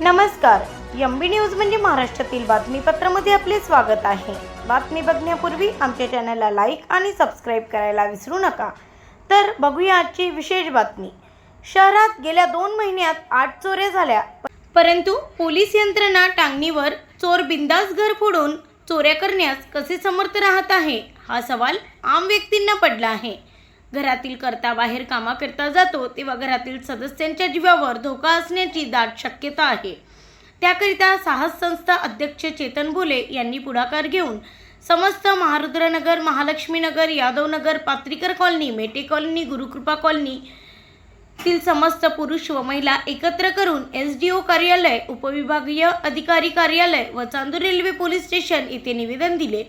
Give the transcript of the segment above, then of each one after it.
नमस्कार. M B news म्हणजे महाराष्ट्रातील बातमीपत्रामध्ये आपले स्वागत आहे. बातमी बघण्यापूर्वी आमच्या चॅनलला लाईक आणि सबस्क्राईब करायला विसरू नका. तर बघूया आजची विशेष बातमी. शहरात गेल्या दोन महिन्यात आठ चोऱ्या झाल्या. परंतु पोलीस यंत्रणा टांगणीवर चोर बिंदास घर फोडून चोऱ्या करण्यास कसे समर्थ राहत आहे? हा सवाल आम व्यक्तींना पडला आहे. घरातील करता बाहेर कामाकरता जातो तेव्हा घरातील सदस्यांच्या जीवावर धोका असण्याची दाट शक्यता आहे. त्याकरिता साहस संस्था अध्यक्ष चेतन भोले यांनी पुढाकार घेऊन समस्त Maharudranagar Mahalakshminagar Yadavnagar Patrikar colony Mete colony Gurukrupa colony तील समस्त पुरुष व महिला एकत्र करून एस डी ओ कार्यालय उपविभागीय अधिकारी कार्यालय व चांदूर रेल्वे पोलीस स्टेशन येथे निवेदन दिले.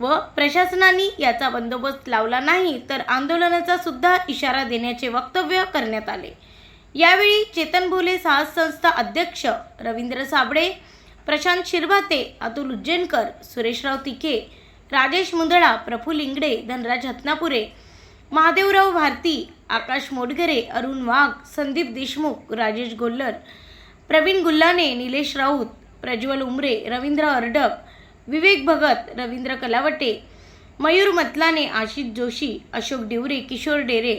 व प्रशासनाने याचा बंदोबस्त लावला नाही तर आंदोलनाचा सुद्धा इशारा देण्याचे वक्तव्य करण्यात आले. यावेळी चेतन भोले साहस संस्था अध्यक्ष रवींद्र साबळे प्रशांत शिरभाते अतुल उज्जैनकर सुरेशराव तिखे राजेश मुंदळा प्रफुल इंगडे धनराज हत्नापुरे महादेवराव भारती आकाश मोडगरे अरुण वाघ संदीप देशमुख राजेश गोल्लर प्रवीण गुल्लाने निलेश राऊत प्रज्वल उमरे रवींद्र अर्डक विवेक भगत रवींद्र कलावटे मयूर मतलाने आशिष जोशी अशोक डिवरे किशोर डेरे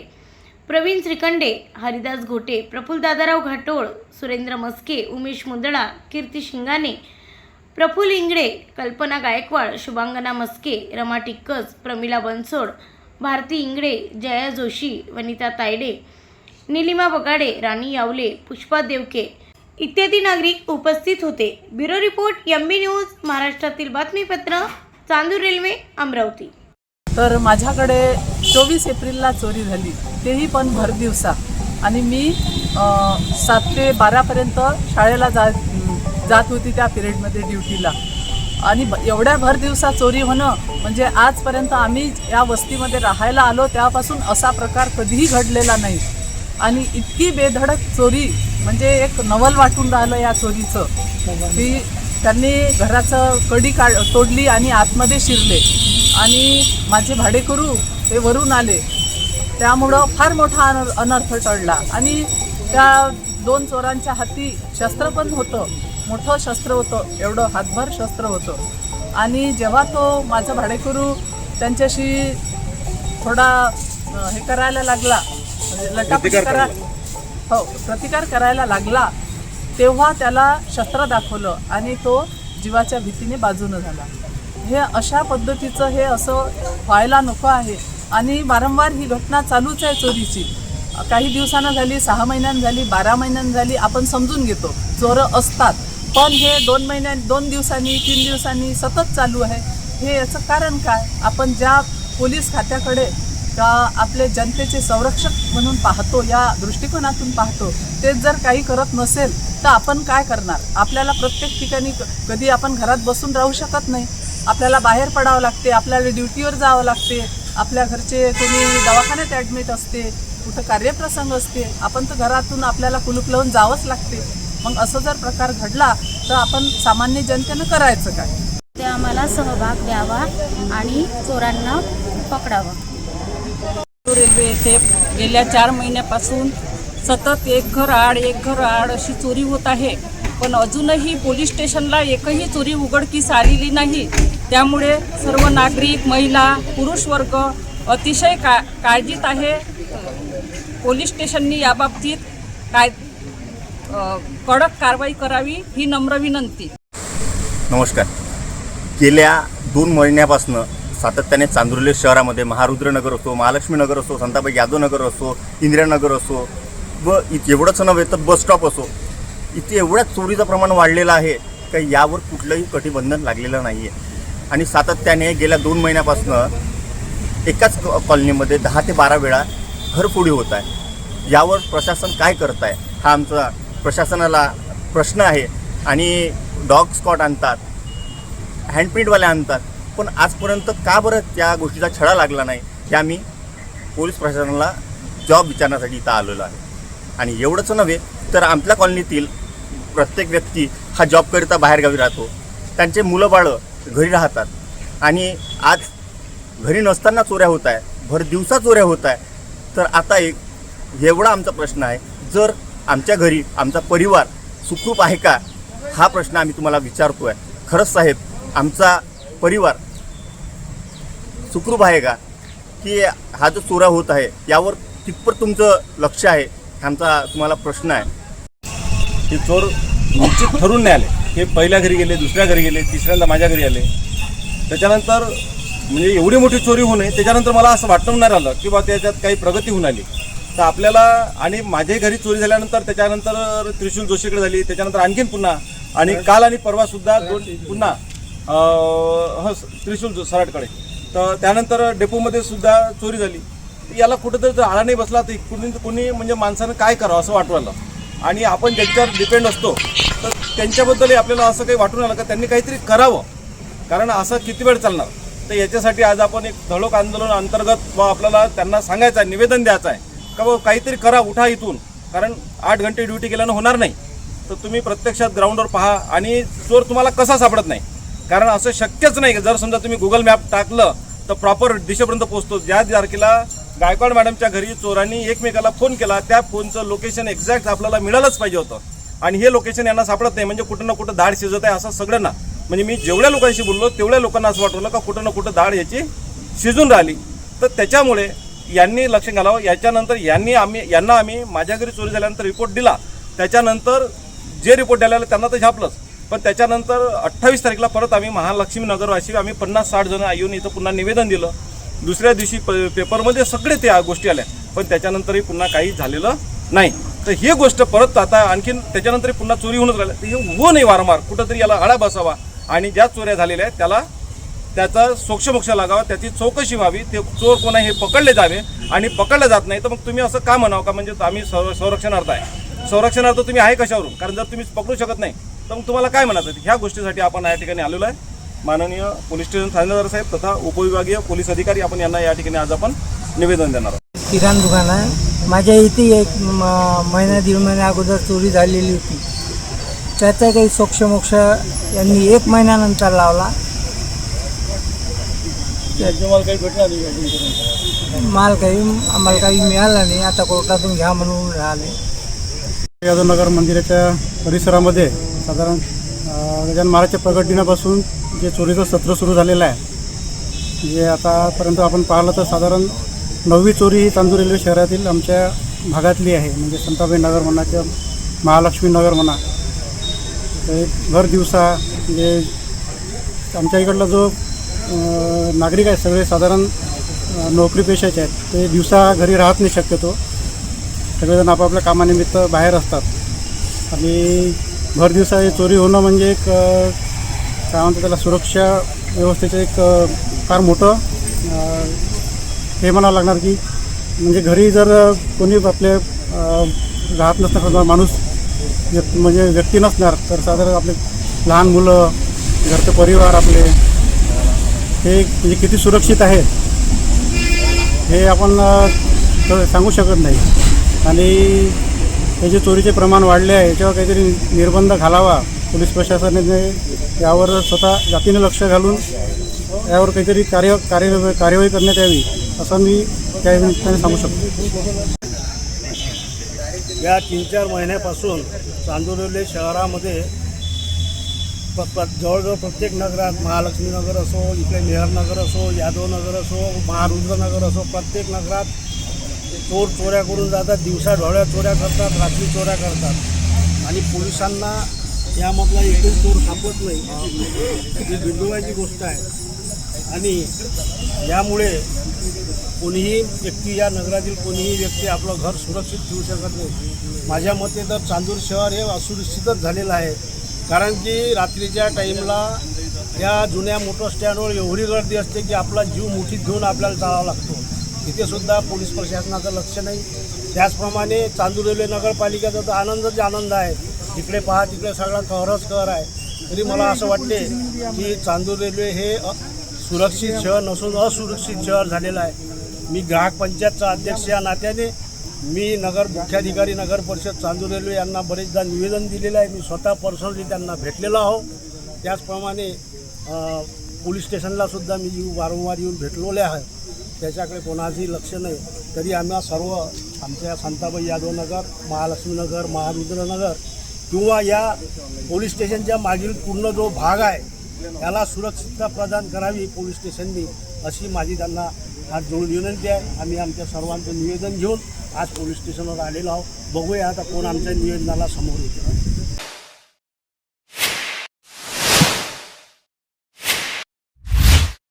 प्रवीण श्रीखंडे हरिदास घोटे प्रफुल दादाराव घाटोळ सुरेंद्र मस्के उमेश मुंदडा कीर्ती शिंगाणे प्रफुल इंगडे कल्पना गायकवाड शुभांगना मस्के रमा टिक्कस प्रमिला बनसोड भारती इंगडे जया जोशी वनिता तायडे निलिमा बगाडे राणी यावले पुष्पा देवके इत्यादी नागरिक उपस्थित होते. Bureau report M B news महाराष्ट्रातील बातमीपत्र चांदूर रेल्वे अमरावती. तर माझ्याकडे चोवीस एप्रिलला चोरी झाली. तेही पण भर दिवसा. आणि मी सात ते बारापर्यंत शाळेला जा जात होती त्या पिरियडमध्ये ड्युटीला. आणि ब- एवढ्या भर दिवसा चोरी होणं म्हणजे आजपर्यंत आम्ही या वस्तीमध्ये राहायला आलो त्यापासून असा प्रकार कधीही घडलेला नाही. आणि इतकी बेधडक चोरी म्हणजे एक नवल वाटून राहिलं या चोरीचं. की त्यांनी घराचं कडी काढ तोडली आणि आतमध्ये शिरले. आणि माझे भाडेकरू ते वरून आले. त्यामुळं फार मोठा अन अनर्थ टळला. आणि त्या दोन चोरांच्या हाती शस्त्र पण होतं. मोठं शस्त्र होतं. एवढं हातभर शस्त्र होतं. आणि जेव्हा तो माझा भाडेकरू त्यांच्याशी थोडा हे करायला लागला लटापटी करा हो प्रतिकार करायला लागला तेव्हा त्याला शस्त्र दाखवलं आणि तो जीवाच्या भीतीने बाजूनं झाला. हे अशा पद्धतीचं हे असं व्हायला नको आहे आणि वारंवार ही घटना चालूच आहे चोरीची. काही दिवसानं झाली सहा महिन्यानं झाली बारा महिन्यानं झाली आपण समजून घेतो चोरं असतात. पण हे दोन महिन्या दोन दिवसांनी तीन दिवसांनी सतत चालू आहे. हे याचं कारण काय? आपण ज्या पोलीस खात्याकडे का आपले जनतेचे संरक्षक म्हणून पाहतो या दृष्टिकोनातून पाहतो तेच जर काही करत नसेल तर आपण काय करणार? आपल्याला प्रत्येक ठिकाणी क- कधी आपण घरात बसून राहू शकत नाही. आपल्याला बाहेर पडावं लागते आपल्याला ड्युटीवर जावं लागते आपल्या घरचे कोणी दवाखान्यात ॲडमिट असते कुठं कार्यप्रसंग असते आपण तर घरातून आपल्याला कुलूप लावून जावंच लागते. मग असं जर प्रकार घडला तर आपण सामान्य जनतेनं करायचं काय? ते आम्हाला सहभाग द्यावा आणि चोरांना पकडावं. रेल्वे येथे गेल्या चार महिन्यापासून सतत एक घर आड एक घर आड अशी चोरी होत आहे. पण अजूनही पोलीस स्टेशनला एकही चोरी उघडकीस आलेली नाही. त्यामुळे सर्व नागरिक महिला पुरुष वर्ग अतिशय का काळजीत आहे. पोलीस स्टेशननी याबाबतीत काय कडक कारवाई करावी ही नम्र विनंती. नमस्कार. गेल्या दोन महिन्यापासून सातत्याने चांदुर्ले शहरामध्ये महारुद्रनगर असो महालक्ष्मीनगर असो संताबाई यादवनगर असो इंदिरानगर असो व इत एवढंच नव्हे तर बस स्टॉप असो इथे एवढ्याच चोरीचं प्रमाण वाढलेलं आहे का यावर कुठलंही कटिबंधन लागलेलं नाही आहे आणि सातत्याने गेल्या दोन महिन्यापासून एकाच कॉलनीमध्ये दहा ते बारा वेळा घरफोडी होत आहे. यावर प्रशासन काय करत आहे हा आमचा प्रशासनाला प्रश्न आहे. आणि डॉग स्कॉट आणतात हँडप्रिंटवाले आणतात पण आजपर्यंत का बरं त्या गोष्टीचा छडा लागला नाही हे आम्ही पोलीस प्रशासनाला जॉब विचारण्यासाठी इथं आलेलो आहे. आणि एवढंच नव्हे तर आमच्या कॉलनीतील प्रत्येक व्यक्ती हा जॉबकरिता बाहेरगावी राहतो. त्यांचे मुलं बाळं घरी राहतात. आणि आज घरी नसताना चोऱ्या होत आहे भर दिवसा चोऱ्या होत आहे तर आता एक एवढा आमचा प्रश्न आहे जर आमच्या घरी आमचा परिवार सुखरूप आहे का? हा प्रश्न आम्ही तुम्हाला विचारतो आहे खरंच साहेब आमचा परिवार सुखरूप आहे का? की हा जो चोरा होत आहे यावर कितपत तुमचं लक्ष आहे? आमचा तुम्हाला प्रश्न आहे. हे चोर निश्चित ठरून नाही आले. हे पहिल्या घरी गेले दुसऱ्या घरी गेले तिसऱ्यांदा माझ्या घरी आले. त्याच्यानंतर म्हणजे एवढी मोठी चोरी होऊ नये त्याच्यानंतर मला असं वाटून नाही राहिलं की बा त्याच्यात काही प्रगती होऊन आली. तर आपल्याला आणि माझ्याही घरी चोरी झाल्यानंतर त्याच्यानंतर त्रिशूल जोशीकडे झाली त्याच्यानंतर आणखीन पुन्हा आणि काल आणि परवा सुद्धा दोन पुन्हा ह त्रिशूल जो- सराटकडे. तर त्यानंतर डेपोमध्ये सुद्धा चोरी झाली. याला कुठंतरी जर आळा नाही बसला तर कुणी कोणी म्हणजे माणसानं काय करावं असं वाटवायला आणि आपण ज्यांच्यावर डिपेंड असतो तर त्यांच्याबद्दलही आपल्याला असं काही वाटून आलं का? त्यांनी काहीतरी करावं. कारण असं किती वेळ चालणार? तर याच्यासाठी आज आपण एक धडक आंदोलन अंतर्गत व आपल्याला त्यांना सांगायचं आहे निवेदन द्यायचं आहे का बाबा काहीतरी करा उठा इथून. कारण आठ घंटे ड्युटी केल्यानं होणार नाही. तर तुम्ही प्रत्यक्षात ग्राउंडवर पहा आणि चोर तुम्हाला कसा सापडत नाही? कारण असं शक्यच नाही जर समजा तुम्ही गुगल मॅप टाकलं तर प्रॉपर दिशेपर्यंत पोहोचतो. ज्या तारखेला गायकवाड मॅडमच्या घरी चोरांनी एकमेकाला फोन केला त्या फोनचं लोकेशन एक्झॅक्ट आपल्याला मिळालंच पाहिजे होतं. आणि हे लोकेशन यांना सापडत नाही. म्हणजे कुठं ना कुठं दाढ शिजत आहे असं सगळ्यांना. म्हणजे मी जेवढ्या लोकांशी बोललो तेवढ्या लोकांना असं वाटवलं का कुठं ना कुठं दाढ याची शिजून राहिली. तर त्याच्यामुळे यांनी लक्ष घालावं. याच्यानंतर यांनी आम्ही यांना आम्ही माझ्या घरी चोरी झाल्यानंतर रिपोर्ट दिला. त्याच्यानंतर जे रिपोर्ट द्यायला त्यांना तर झापलंच. पण त्याच्यानंतर अठ्ठावीस तारखेला परत आम्ही महालक्ष्मी नगरवासी आम्ही पन्नास साठ जण येऊन इथं पुन्हा निवेदन दिलं. दुसऱ्या दिवशी प पेपरमध्ये सगळे त्या गोष्टी आल्या. पण त्याच्यानंतरही पुन्हा काही झालेलं नाही. तर ही गोष्ट परत आता आणखीन त्याच्यानंतरही पुन्हा चोरी होऊनच राहिल्या. तर हे होऊ नये वारंवार. कुठंतरी याला आळा बसावा. आणि ज्या चोऱ्या झालेल्या आहेत त्याला त्याचा सोक्षमोक्ष लागावा. त्याची चौकशी व्हावी. ते चोर कोणा हे पकडले जावे आणि पकडले जात नाही. तर मग तुम्ही असं का म्हणावं का? म्हणजे आम्ही संरक्षणार्थ आहे. संरक्षणार्थ तुम्ही आहे कशावरून? कारण जर तुम्ही पकडू शकत नाही तर मग तुम्हाला काय म्हणायचं? ह्या गोष्टीसाठी आपण या ठिकाणी आलेलो आहे. माननीय पोलीस स्टेशन ठाणेदार साहेब तथा उपविभागीय पोलीस अधिकारी आपण यांना या ठिकाणी आज आपण निवेदन देणार आहोत. किराणा दुकान आहे. माझ्या इथे एक म- महिना दीड महिन्या अगोदर चोरी झालेली होती. त्याचा काही सोक्षमोक्ष यांनी एक महिन्यानंतर लावला. माल काही आम्हाला काही मिळाला नाही. आता कोर्टातून घ्या म्हणून राहिले. यादवनगर मंदिराच्या परिसरामध्ये साधारण गजान महाराजच्या प्रगट दिनापासून जे चोरीचं सत्र सुरू झालेलं आहे जे आतापर्यंत आपण पाहिलं तर साधारण नववी चोरी ही चांदूर रेल्वे शहरातील आमच्या भागातली आहे. म्हणजे संताबाई नगर म्हणा किंवा महालक्ष्मी नगर म्हणा. ते भर दिवसा म्हणजे आमच्या इकडला जो नागरिक आहे सगळे साधारण नोकरी पेशाचे आहेत. ते दिवसा घरी राहत नाही शक्यतो. सगळेजण आपापल्या कामानिमित्त बाहेर असतात. आणि भर हे चोरी होणं म्हणजे एक काय म्हणतात त्याला सुरक्षा व्यवस्थेचं एक फार मोठं हे म्हणावं लागणार की म्हणजे घरी जर कोणी आपले राहत नसणार माणूस म्हणजे व्यक्ती नसणार तर साधारण आपले लहान मुलं घरचे परिवार आपले हे म्हणजे किती सुरक्षित आहे? हे आपण सांगू शकत नाही. आणि हे जे चोरीचे प्रमाण वाढले आहे याच्यावर काहीतरी निर्बंध घालावा. पोलीस प्रशासनाने यावर स्वतः जातीने लक्ष घालून यावर काहीतरी कार्य कार्य कार्यवाही करण्यात यावी असं मी त्या निमित्ताने सांगू शकतो. या तीन चार महिन्यापासून चांदोर्ली शहरामध्ये प जवळजवळ प्रत्येक नगरात महालक्ष्मी नगर असो इकडे नेहर नगर असो यादव नगर असो महारुद्र नगर असो प्रत्येक नगरात चोर चोऱ्या करून जातात दिवसा ढोळ्या चोऱ्या करतात रात्री चोऱ्या करतात. आणि पोलिसांना यामधला एकही चोर सापडत नाही. ही बिंदुवाची गोष्ट आहे. आणि यामुळे कोणीही व्यक्ती या नगरातील कोणीही व्यक्ती आपलं घर सुरक्षित ठेवू शकत नाही. माझ्या मते तर चांदूर शहर हे असुरक्षितच झालेलं आहे. कारण की रात्रीच्या टाईमला या जुन्या मोटर स्टँडवर एवढी गर्दी असते की आपला जीव मुठीत घेऊन आपल्याला चालावा लागतो. तिथेसुद्धा पोलीस प्रशासनाचं लक्ष नाही. त्याचप्रमाणे चांदूर रेल्वे नगरपालिकेचा तर आनंदच आनंद आहे. तिकडे पहा तिकडे सगळा कहरच कहर आहे. तरी मला असं वाटते की चांदूर रेल्वे हे सुरक्षित शहर नसून असुरक्षित शहर झालेलं आहे. मी ग्राहक पंचायतचा अध्यक्ष या नात्याने मी नगर मुख्याधिकारी नगर परिषद चांदूर रेल्वे यांना बरेचदा निवेदन दिलेलं आहे. मी स्वतः पर्सनली त्यांना भेटलेलो आहो. त्याचप्रमाणे पोलीस स्टेशनलासुद्धा मी येऊ वारंवार येऊन भेटलेले आहे. त्याच्याकडे कोणाचंही लक्ष नाही. तरी आम्हा सर्व आमच्या संताबाई यादव नगर महारुद्रनगर किंवा या पोलीस स्टेशनच्या मागील पूर्ण जो भाग आहे त्याला सुरक्षितता प्रदान करावी पोलीस स्टेशननी अशी माझी त्यांना आज जोड विनंती आहे. आम्ही आमच्या सर्वांचं निवेदन घेऊन आज पोलीस स्टेशनवर आलेलो आहोत. बघूया आता कोण आमच्या निवेदनाला समोर येतो